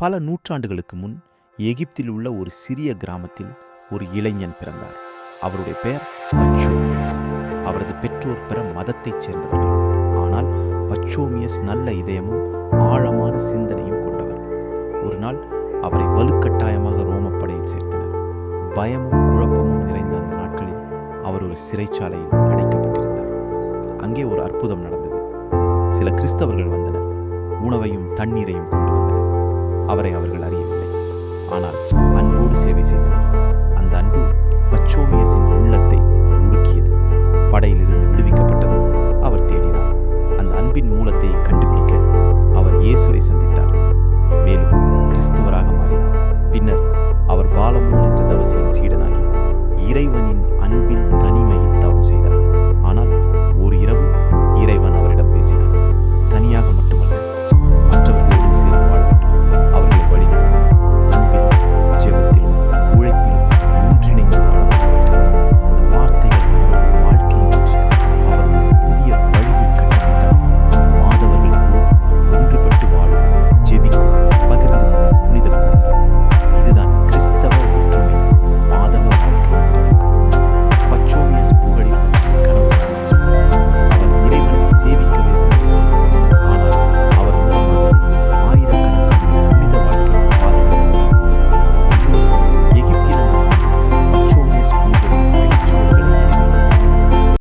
பல நூற்றாண்டுகளுக்கு முன் எகிப்தில் உள்ள ஒரு சிறிய கிராமத்தில் ஒரு இளைஞன் பிறந்தார். அவருடைய பெயர் பச்சோமியஸ். அவரது பெற்றோர் பிற மதத்தைச் சேர்ந்தவர்கள். ஆனால் பச்சோமியஸ் நல்ல இதயமும் ஆழமான சிந்தனையும் கொண்டவர். ஒரு நாள் அவரை வலுக்கட்டாயமாக ரோமப்படையில் சேர்த்தனர். பயமும் குழப்பமும் நிறைந்த அந்த நாட்களில் அவர் ஒரு சிறைச்சாலையில் அடைக்கப்பட்டிருந்தார். அங்கே ஒரு அற்புதம் நடந்தது. சில கிறிஸ்தவர்கள் வந்தனர். உணவையும் தண்ணீரையும் கொண்டு அவரை அவர்கள் அறியவில்லை. ஆனால் அன்போடு சேவை செய்தனர்.